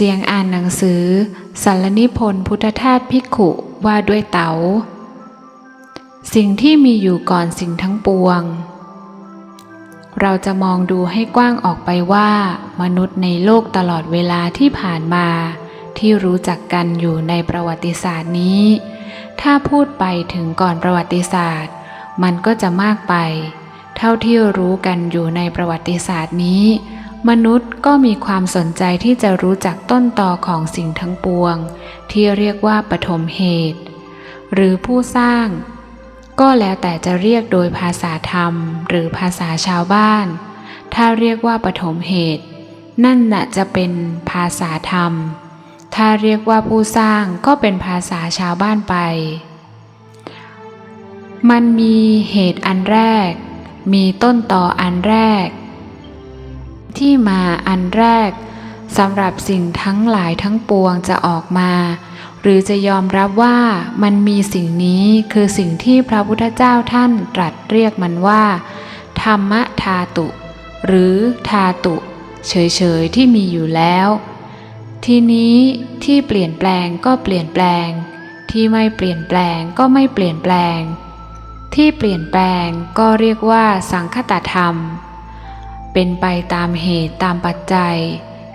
เสียงอ่านหนังสือสารนิพนธ์พุทธทาสภิกขุว่าด้วยเต๋า สิ่งที่มีอยู่ก่อนสิ่งทั้งปวง เราจะมองดูให้กว้างออกไปว่า มนุษย์ในโลกตลอดเวลาที่ผ่านมา ที่รู้จักกันอยู่ในประวัติศาสตร์นี้ ถ้าพูดไปถึงก่อนประวัติศาสตร์ มันก็จะมากไป เท่าที่รู้กันอยู่ในประวัติศาสตร์นี้ มนุษย์ก็มีความสนใจที่จะรู้จักต้นตอของสิ่งทั้งปวง ที่เรียกว่าปฐมเหตุ หรือผู้สร้าง ก็แล้วแต่จะเรียกโดยภาษาธรรม หรือภาษาชาวบ้าน ถ้าเรียกว่าปฐมเหตุ นั่นน่ะจะเป็นภาษาธรรม ถ้าเรียกว่าผู้สร้างก็เป็นภาษาชาวบ้านไป มันมีเหตุอันแรก มีต้นต่ออันแรก ที่มาอันแรกสำหรับสิ่งทั้งหลายทั้งปวงจะออกมา หรือจะยอมรับว่ามันมีสิ่งนี้คือสิ่งที่พระพุทธเจ้าท่านตรัสเรียกมันว่า ธรรมทาตุ หรือทาตุ เฉยๆที่มีอยู่แล้ว ทีนี้ที่เปลี่ยนแปลงก็เปลี่ยนแปลง ที่ไม่เปลี่ยนแปลงก็ไม่เปลี่ยนแปลง ที่เปลี่ยนแปลงก็เรียกว่าสังคตธรรม เป็นไปตามเหตุตามปัจจัย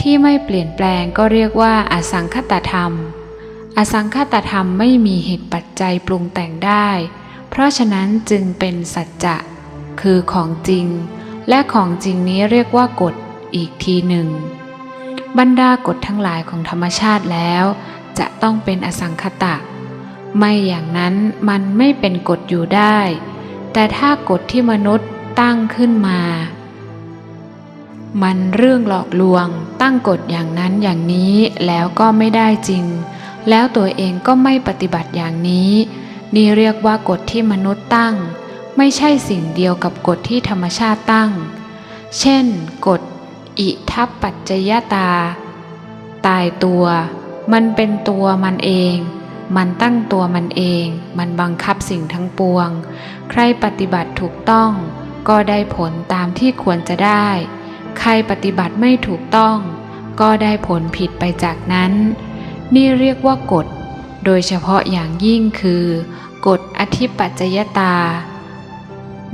ที่ไม่เปลี่ยนแปลงก็เรียกว่าอสังคตธรรม อสังคตธรรมไม่มีเหตุปัจจัยปรุงแต่งได้ เพราะฉะนั้นจึงเป็นสัจจะ คือของจริง และของจริงนี้เรียกว่ากฎอีกทีหนึ่ง บรรดากฎทั้งหลายของธรรมชาติแล้ว จะต้องเป็นอสังคตะ ไม่อย่างนั้นมันไม่เป็นกฎอยู่ได้ แต่ถ้ากฎที่มนุษย์ตั้งขึ้นมา มันเรื่องหลอกลวง ตั้งกฎอย่างนั้นอย่างนี้แล้วก็ไม่ได้จริง แล้วตัวเองก็ไม่ปฏิบัติอย่างนี้ นี่เรียกว่ากฎที่มนุษย์ตั้ง ไม่ใช่สิ่งเดียวกับกฎที่ธรรมชาติตั้ง เช่น กฎ อิทัปปัจจยตา ตายตัว มันเป็นตัวมันเอง มันตั้งตัวมันเอง มันบังคับสิ่งทั้งปวง ใครปฏิบัติถูกต้อง ก็ได้ผลตามที่ควรจะได้ ใครปฏิบัติไม่ถูกต้อง ก็ได้ผลผิดไปจากนั้น นี่เรียกว่ากฎ โดยเฉพาะอย่างยิ่งคือ กฎอธิปัจจยตา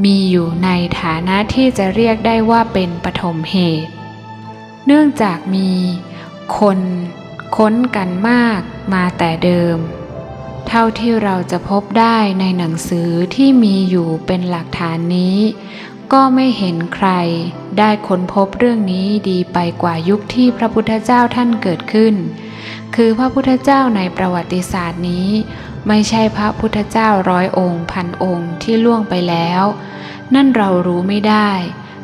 มีอยู่ในฐานะที่จะเรียกได้ว่าเป็นปฐมเหตุ เนื่องจากมีคนค้นกันมากมาแต่เดิม เท่าที่เราจะพบได้ในหนังสือที่มีอยู่เป็นหลักฐานนี้ ก็ไม่เห็นใคร ได้ค้นพบเรื่องนี้ดีไปกว่ายุคที่พระพุทธเจ้าท่านเกิดขึ้น คือพระพุทธเจ้าในประวัติศาสตร์นี้ ไม่ใช่พระพุทธเจ้าร้อยองค์พันองค์ที่ล่วงไปแล้ว นั่นเรารู้ไม่ได้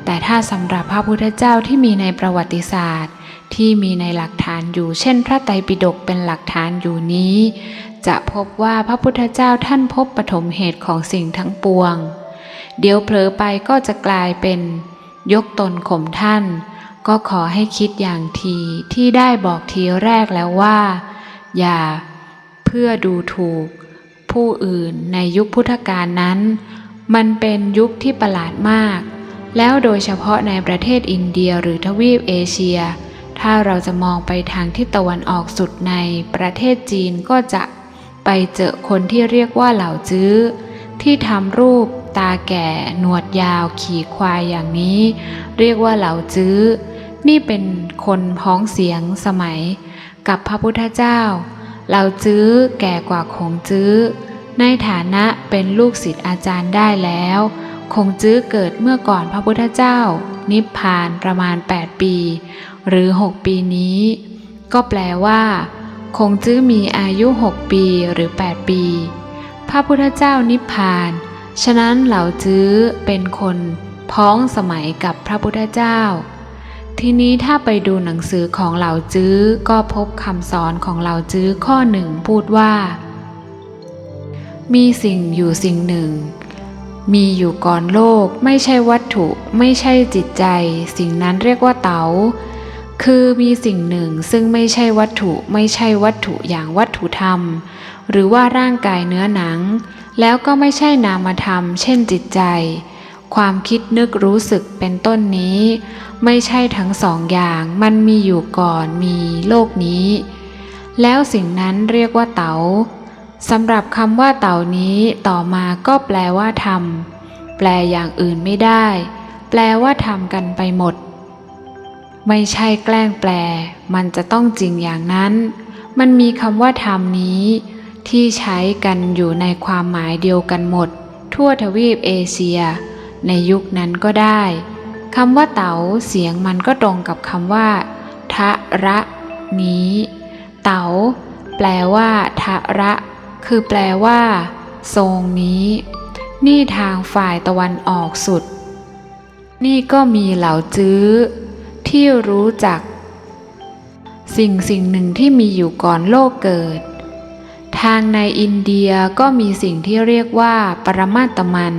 แต่ถ้าสำหรับพระพุทธเจ้าที่มีในประวัติศาสตร์ ที่มีในหลักฐานอยู่ เช่น พระไตรปิฎกเป็นหลักฐานอยู่นี้ จะพบว่าพระพุทธเจ้าท่านพบปฐมเหตุของสิ่งทั้งปวง เดี๋ยวเผลอไปก็จะกลายเป็น ยกตนข่มท่าน ก็ขอให้คิดอย่างทีที่ได้บอกทีแรกแล้วว่า อย่า เพื่อดูถูก ผู้อื่นในยุคพุทธกาลนั้น มันเป็นยุคที่ประหลาดมาก แล้วโดยเฉพาะในประเทศอินเดียหรือทวีปเอเชีย ถ้าเราจะมองไปทางทิศตะวันออกสุดในประเทศจีนก็จะไปเจอคนที่เรียกว่าเหล่าจื้อ ที่ทำรูป ตาแก่ หนวดยาวขี่ควายอย่างนี้ เรียกว่าเหล่าจื้อ นี่เป็นคนพ้องเสียงสมัย กับพระพุทธเจ้า เหล่าจื้อแก่กว่าคงจื้อ ในฐานะเป็นลูกศิษย์อาจารย์ได้แล้วคงจื้อเกิดเมื่อก่อนพระพุทธเจ้า นิพพานประมาณ 8 ปี หรือ 6 ปีนี้ ก็แปลว่า คงจื้อมีอายุ 6 ปีหรือ 8 ปี พระพุทธเจ้านิพพาน ฉะนั้นเหล่าจื้อเป็นคนพ้องสมัยกับพระพุทธเจ้า ทีนี้ถ้าไปดูหนังสือของเหล่าจื้อก็พบคำสอนของเหล่าจื้อข้อหนึ่งพูดว่า มีสิ่งอยู่สิ่งหนึ่ง มีอยู่ก่อนโลกไม่ใช่วัตถุไม่ใช่จิตใจ สิ่งนั้นเรียกว่าเต๋าคือมีสิ่งหนึ่งซึ่งไม่ใช่วัตถุไม่ใช่วัตถุอย่างวัตถุธรรม หรือว่าร่างกายเนื้อหนัง แล้วก็ไม่ใช่นามธรรม เช่นจิตใจ ความคิดนึกรู้สึกเป็นต้นนี้ ไม่ใช่ทั้งสองอย่างมันมีอยู่ก่อนมีโลกนี้ แล้วสิ่งนั้นเรียกว่าเต๋าสำหรับคำว่าเต่านี้ต่อมาก็แปลว่าทำแปลอย่างอื่นไม่ได้ แปลว่าทำกันไปหมด ไม่ใช่แกล้งแปล มันจะต้องจริงอย่างนั้น มันมีคำว่าทำนี้ ที่ใช้กันอยู่ในความหมายเดียวกันหมด ทั่วทวีปเอเชีย ในยุคนั้นก็ได้คำว่าเต๋าเสียงมันก็ตรงกับคำว่าทะระนี้ เต๋าแปลว่าทะระ คือแปลว่า ทรงนี้ นี่ทางฝ่ายตะวันออกสุด นี่ก็มีเหล่าจื้อ ที่รู้จัก สิ่งสิ่งหนึ่งที่มีอยู่ก่อนโลกเกิด ทางในอินเดียก็มีสิ่งที่เรียกว่าปรมาตมัน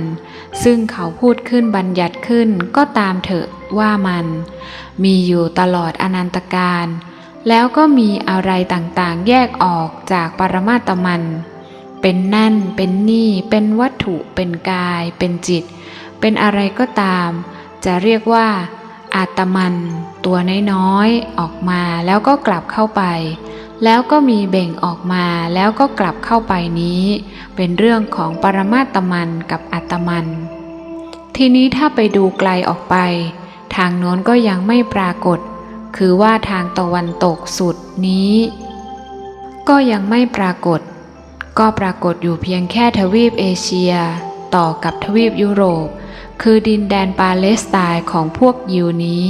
ซึ่งเขาพูดขึ้นบัญญัติขึ้นก็ตามเถอะว่ามัน มีอยู่ตลอดอนันตการ แล้วก็มีอะไรต่างๆ แยกออกจากปรมาตมัน เป็นนั่นเป็นนี่ เป็นวัตถุ เป็นกาย เป็นจิต เป็นอะไรก็ตาม จะเรียกว่าอาตมัน ตัวน้อยๆออกมาแล้วก็กลับเข้าไป แล้วก็มีเบ่งออกมาแล้วก็กลับเข้าไปนี้ เป็นเรื่องของปรมาตมันกับอัตมัน ทีนี้ถ้าไปดูไกลออกไป ทางโน้นก็ยังไม่ปรากฏ คือว่าทางตะวันตกสุดนี้ ก็ยังไม่ปรากฏ ก็ปรากฏอยู่เพียงแค่ทวีปเอเชีย ต่อกับทวีปยุโรป คือดินแดนปาเลสไตน์ของพวกยิวนี้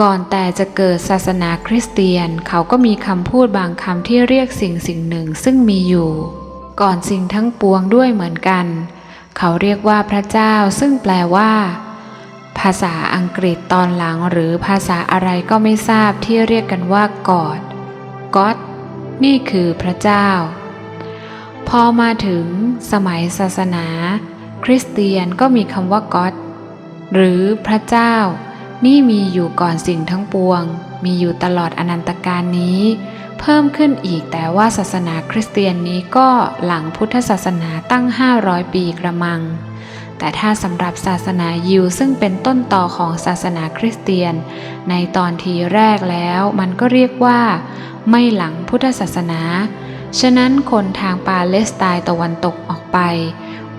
ก่อนแต่จะเกิดศาสนาคริสเตียน เขาก็มีคำพูดบางคำที่เรียกสิ่งสิ่งหนึ่งซึ่งมีอยู่ ก่อนสิ่งทั้งปวงด้วยเหมือนกัน เขาเรียกว่าพระเจ้าซึ่งแปลว่า ภาษาอังกฤษตอนหลังหรือภาษาอะไรก็ไม่ทราบที่เรียกกันว่ากอดก็อดนี่คือพระเจ้า พอมาถึงสมัยศาสนา คริสเตียนก็มีคำว่าก็อดหรือพระเจ้า นี่มีอยู่ก่อนสิ่งทั้งปวง มีอยู่ตลอดอนันตการนี้ เพิ่มขึ้นอีกแต่ว่าศาสนาคริสเตียนนี้ก็หลังพุทธศาสนาตั้ง 500 ปีกระมัง แต่ถ้าสำหรับศาสนายิวซึ่งเป็นต้นต่อของศาสนาคริสเตียน ในตอนทีแรกแล้วมันก็เรียกว่า ไม่หลังพุทธศาสนา ฉะนั้นคนทางปาเลสไตน์ตะวันตกออกไป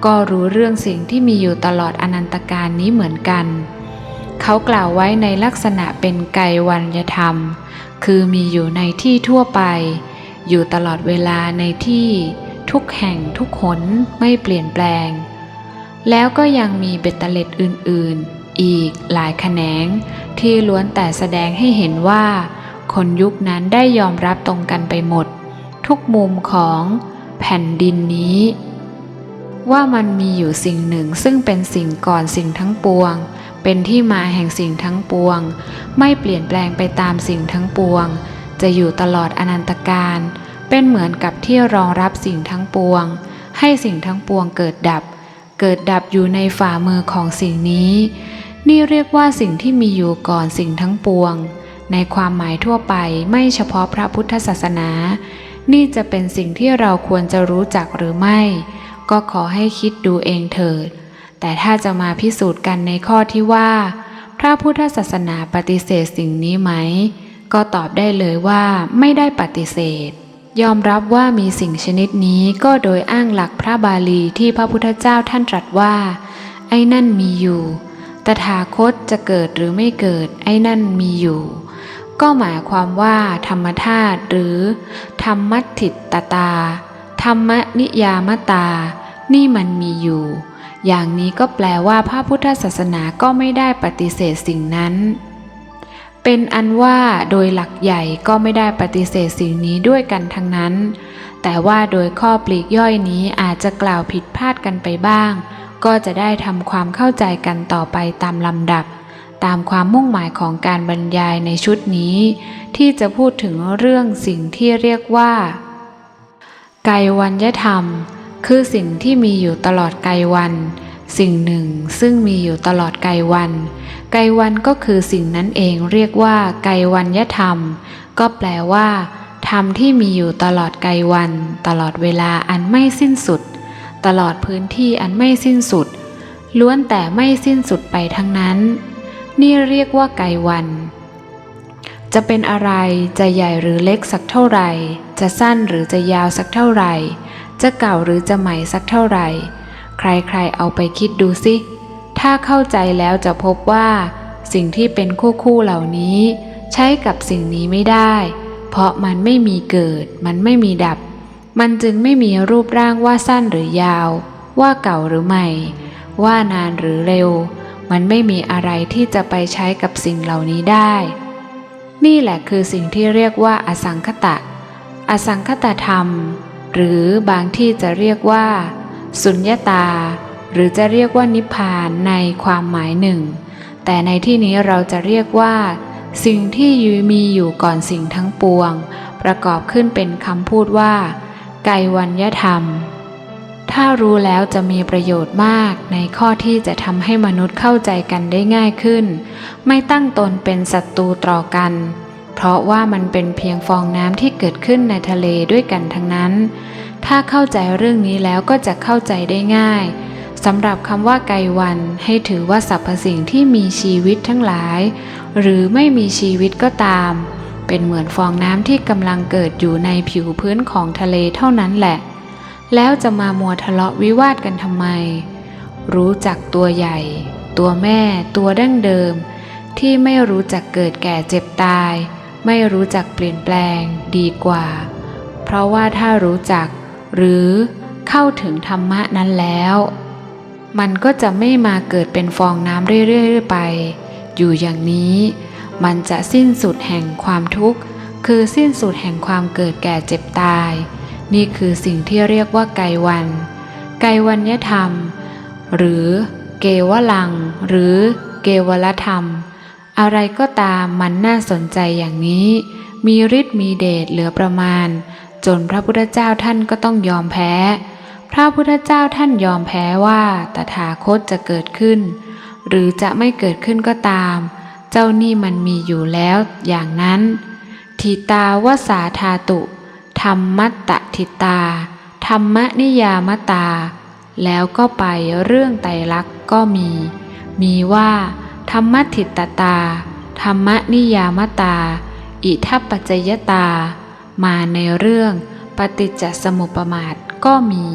ก็รู้เรื่องสิ่งที่มีอยู่ตลอดอนันตการนี้เหมือนกัน เขากล่าวไว้ในลักษณะเป็นไกวัญธรรม คือมีอยู่ในที่ทั่วไป อยู่ตลอดเวลาในที่ทุกแห่งทุกหนไม่เปลี่ยนแปลง แล้วก็ยังมีเบ็ดเตล็ดอื่นๆ อีกหลายแขนง ที่ล้วนแต่แสดงให้เห็นว่า คนยุคนั้นได้ยอมรับตรงกันไปหมด ทุกมุมของแผ่นดินนี้ ว่ามันมีอยู่สิ่งหนึ่งซึ่งเป็นสิ่งก่อนสิ่งทั้งปวง เป็นที่มาแห่งสิ่งทั้งปวง ไม่เปลี่ยนแปลงไปตามสิ่งทั้งปวง จะอยู่ตลอดอนันตการ เป็นเหมือนกับที่รองรับสิ่งทั้งปวง ให้สิ่งทั้งปวงเกิดดับ เกิดดับอยู่ในฝ่ามือของสิ่งนี้ นี่เรียกว่าสิ่งที่มีอยู่ก่อนสิ่งทั้งปวง ในความหมายทั่วไปไม่เฉพาะพระพุทธศาสนา นี่จะเป็นสิ่งที่เราควรจะรู้จักหรือไม่ ก็ขอให้คิดดูเองเถิด แต่ถ้าจะมาพิสูจน์กันในข้อที่ว่า พระพุทธศาสนาปฏิเสธสิ่งนี้ไหม ก็ตอบได้เลยว่าไม่ได้ปฏิเสธ ยอมรับว่ามีสิ่งชนิดนี้ก็โดยอ้างหลักพระบาลีที่พระพุทธเจ้าท่านตรัสว่า ไอ้นั่นมีอยู่ ตถาคตจะเกิดหรือไม่เกิด ไอ้นั่นมีอยู่ ก็หมายความว่า ธรรมธาตุหรือ ธรรมัติตตา ธรรมนิยามตา นี่มันมีอยู่ อย่างนี้ก็แปลว่าพระพุทธศาสนาก็ไม่ได้ปฏิเสธสิ่งนั้น เป็นอันว่าโดยหลักใหญ่ก็ไม่ได้ปฏิเสธสิ่งนี้ด้วยกันทั้งนั้น แต่ว่าโดยข้อปลีกย่อยนี้อาจจะกล่าวผิดพลาดกันไปบ้าง ก็จะได้ทำความเข้าใจกันต่อไปตามลำดับ ตามความมุ่งหมายของการบรรยายในชุดนี้ ที่จะพูดถึงเรื่องสิ่งที่เรียกว่า ไกวัญญธรรม คือสิ่งที่มีอยู่ตลอดไกวัน สิ่งหนึ่งซึ่งมีอยู่ตลอดไกวันไกวันก็คือสิ่งนั้นเองเรียกว่าไกวัญญธรรม ก็แปลว่าธรรมที่มีอยู่ตลอดไกวัน ตลอดเวลาอันไม่สิ้นสุด ตลอดพื้นที่อันไม่สิ้นสุด ล้วนแต่ไม่สิ้นสุดไปทั้งนั้น นี่เรียกว่าไกวันจะเป็นอะไร จะใหญ่หรือเล็กสักเท่าไหร่ จะสั้นหรือจะยาวสักเท่าไหร่ จะเก่าหรือจะใหม่สักเท่าไหร่ ใครๆเอาไปคิดดูสิ ถ้าเข้าใจแล้วจะพบว่า สิ่งที่เป็นคู่คู่ๆเหล่านี้ ใช้กับสิ่งนี้ไม่ได้ เพราะมันไม่มีเกิด มันไม่มีดับ มันจึงไม่มีรูปร่างว่าสั้นหรือยาว ว่าเก่าหรือใหม่ ว่านานหรือเร็ว มันไม่มีอะไรที่จะไปใช้กับสิ่งเหล่านี้ได้ นี่แหละคือสิ่งที่เรียกว่าอสังคตะ อสังคตธรรม หรือบางที่จะเรียกว่า สุญญตา หรือจะเรียกว่านิพพานในความหมายหนึ่ง แต่ในที่นี้เราจะเรียกว่า สิ่งที่ยูมีอยู่ก่อนสิ่งทั้งปวง ประกอบขึ้นเป็นคำพูดว่าไกวัญญธรรม ถ้ารู้แล้วจะมีประโยชน์มากในข้อที่จะทำให้มนุษย์เข้าใจกันได้ง่ายขึ้น ไม่ตั้งตนเป็นศัตรูต่อกัน เพราะว่ามันเป็นเพียงฟองน้ำที่เกิดขึ้นในทะเลด้วยกันทั้งนั้น ถ้าเข้าใจเรื่องนี้แล้วก็จะเข้าใจได้ง่ายสำหรับคำว่าไกวันให้ถือว่าสรรพสิ่งที่มีชีวิตทั้งหลาย หรือไม่มีชีวิตก็ตาม เป็นเหมือนฟองน้ำที่กำลังเกิดอยู่ในผิวพื้นของทะเลเท่านั้นแหละ แล้วจะมามัวทะเลาะวิวาทกันทำไม รู้จักตัวใหญ่ ตัวแม่ ตัวดั้งเดิม ที่ไม่รู้จักเกิดแก่เจ็บตาย ไม่รู้จักเปลี่ยนแปลงดีกว่า เพราะว่าถ้ารู้จัก หรือเข้าถึงธรรมะนั้นแล้ว มันก็จะไม่มาเกิดเป็นฟองน้ำเรื่อยๆไป อยู่อย่างนี้ มันจะสิ้นสุดแห่งความทุกข์ คือสิ้นสุดแห่งความเกิดแก่เจ็บตาย นี่คือสิ่งที่เรียกว่าไกวัน ไกวัญญธรรม หรือเกวลัง หรือเกวลธรรม อะไรก็ตามมันน่าสนใจอย่างนี้ มีฤทธิ์มีเดชเหลือประมาณ จนพระพุทธเจ้าท่านก็ต้องยอมแพ้ พระพุทธเจ้าท่านยอมแพ้ว่าตถาคตจะเกิดขึ้น หรือจะไม่เกิดขึ้นก็ตาม เจ้านี่มันมีอยู่แล้วอย่างนั้นทิตาวสาธาตุ ธรรมัตตทิตา ธรรมนิยามตา แล้วก็ไปเรื่องไตรลักษณ์ก็มี มีว่า ธรรมทิตตา ธรรมนิยามตา อิทัปปัจจยตา มาในเรื่องปฏิจจสมุปบาทก็มี